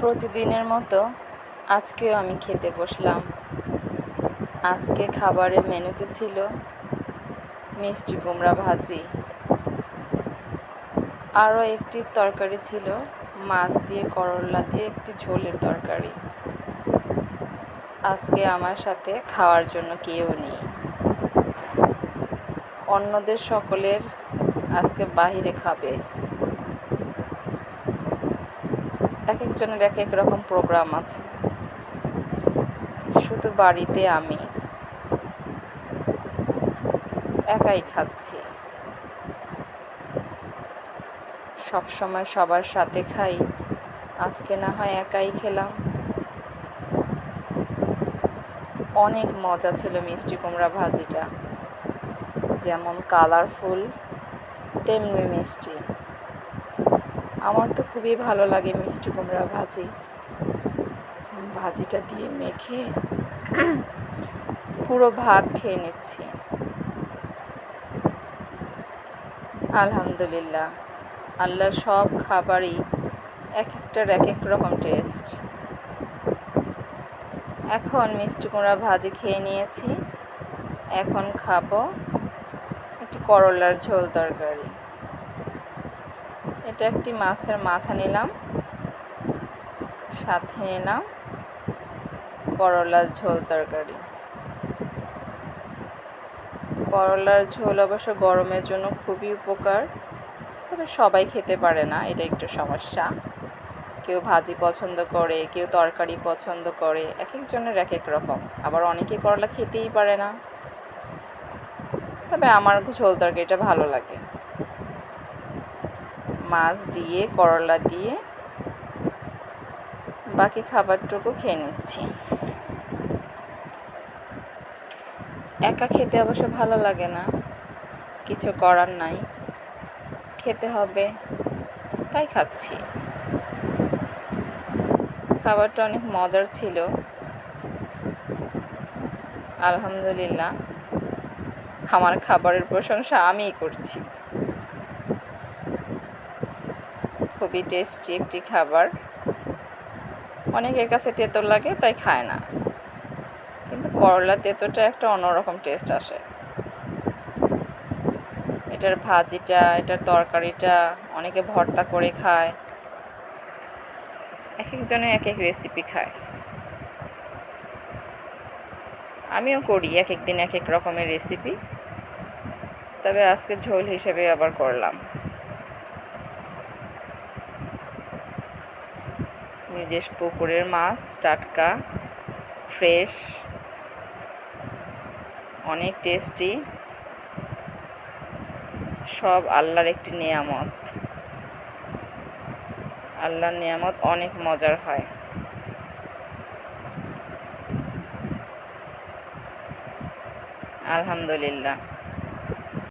প্রতিদিনের মতো আজকেও আমি খেতে বসলাম। আজকে খাবারের মেনুতে ছিল মিষ্টি কুমড়া ভাজি। আরও একটি তরকারি ছিল, মাছ দিয়ে করলা দিয়ে একটি ঝোলের তরকারি। আজকে আমার সাথে খাওয়ার জন্য কেউ নেই। অন্যদের সকলের আজকে বাহিরে খাবে। এক একজনের এক এক রকম প্রোগ্রাম আছে। শুধু বাড়িতে আমি একাই খাচ্ছি। সব সময় সবার সাথে খাই। আজকে না হয় একাই খেলাম। অনেক মজা ছিল মিষ্টি কুমড়া ভাজিটা। যেমন কালারফুল তেমনি মিষ্টি। আমার তো খুবই ভালো লাগে মিষ্টি কুমড়া ভাজি। ভাজিটা দিয়ে মেখে পুরো ভাত খেয়ে নিচ্ছি। আলহামদুলিল্লাহ, আল্লাহর সব খাবারই এক একটার এক এক রকম টেস্ট এখন মিষ্টি কুমড়া ভাজি খেয়ে নিয়েছি। এখন খাব একটু করলার ঝোল তরকারি। এটা একটি মাছের মাথা নিলাম। সাথে নিলাম করলার ঝোল তরকারি। করলার ঝোল অবশ্য গরমের জন্য খুবই উপকার, তবে সবাই খেতে পারে না, এটা একটু সমস্যা। কেউ ভাজি পছন্দ করে, কেউ তরকারি পছন্দ করে এক একজনের এক এক রকম। আবার অনেকে করলা খেতেই পারে না। তবে আমার ঝোল তরকারিটা ভালো লাগে। মাছ দিয়ে, করলা দিয়ে বাকি খাবারটুকু খেয়ে নিচ্ছি। একা খেতে অবশ্য ভালো লাগে না, কিছু করার নাই। খেতে হবে, তাই খাচ্ছি। খাবারটা অনেক মজার ছিল। আলহামদুলিল্লাহ, আমার খাবারের প্রশংসা আমিই করছি। খুবই টেস্টি একটি খাবার। অনেকের কাছে তেতো লাগে, তাই খায় না। কিন্তু করলা তেতোটা একটা অন্যরকম টেস্ট আসে। এটার ভাজিটা, এটার তরকারিটা অনেকে ভর্তা করে খায়। এক একজনে এক এক রেসিপি খায়। আমিও করি এক এক দিন এক এক রকমের রেসিপি তবে আজকে ঝোল হিসেবে আবার করলাম। নিজের পুকুরের মাছ, টাটকা, ফ্রেশ, অনেক টেস্টি সব আল্লাহর একটি নিয়ামত। আল্লাহর নিয়ামত অনেক মজার হয়। আলহামদুলিল্লাহ।